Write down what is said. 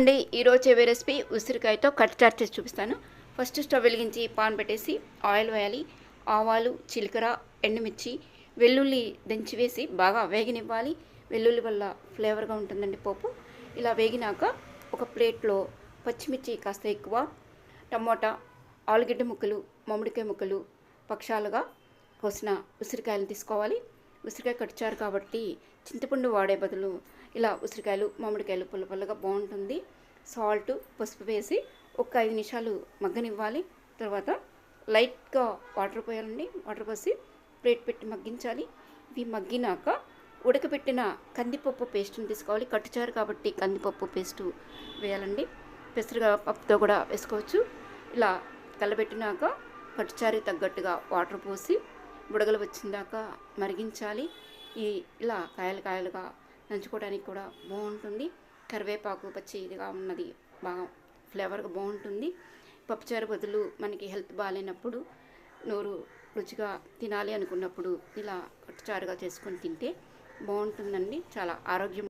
అండి ఈరోజు చేయబోయే రెసిపీ ఉసిరికాయతో కట్టార్ చేసి చూపిస్తాను. ఫస్ట్ స్టవ్ వెలిగించి పాన్ పెట్టేసి ఆయిల్ వేయాలి. ఆవాలు చిలకర ఎండుమిర్చి వెల్లుల్లి దంచి వేసి బాగా వేగనివ్వాలి. వెల్లుల్లి వల్ల ఫ్లేవర్గా ఉంటుందండి పోపు. ఇలా వేగినాక ఒక ప్లేట్లో పచ్చిమిర్చి కాస్త ఎక్కువ టమోటా ఆలుగడ్డ ముక్కలు మామిడికాయ ముక్కలు పక్షాలుగా కోసిన ఉసిరికాయలు తీసుకోవాలి. ఉసిరికాయ కట్టిచారు కాబట్టి చింతపండు వాడే బదులు ఇలా ఉసిరికాయలు మామిడికాయలు పుల్ల పుల్లగా బాగుంటుంది. సాల్ట్ పసుపు వేసి ఒక ఐదు నిమిషాలు మగ్గనివ్వాలి. తర్వాత లైట్గా వాటర్ పోయాలండి. వాటర్ పోసి ప్లేట్ పెట్టి మగ్గించాలి. ఇవి మగ్గినాక ఉడకబెట్టిన కందిపప్పు పేస్ట్ని తీసుకోవాలి. కట్టుచారు కాబట్టి కందిపప్పు పేస్టు వేయాలండి. పెసరగా పప్పుతో కూడా వేసుకోవచ్చు. ఇలా కలబెట్టినాక పట్టుచారు తగ్గట్టుగా వాటర్ పోసి బుడగలు వచ్చిందాక మరిగించాలి. ఈ ఇలా కాయలు కాయలుగా నంచుకోవడానికి కూడా బాగుంటుంది. కరివేపాకు పచ్చి ఇదిగా ఉన్నది. బాగా ఫ్లేవర్గా బాగుంటుంది. పప్పుచారు బదులు మనకి హెల్త్ బాగాలేనప్పుడు నోరు రుచిగా తినాలి అనుకున్నప్పుడు ఇలా పట్టుచారుగా చేసుకొని తింటే బాగుంటుందండి. చాలా ఆరోగ్యం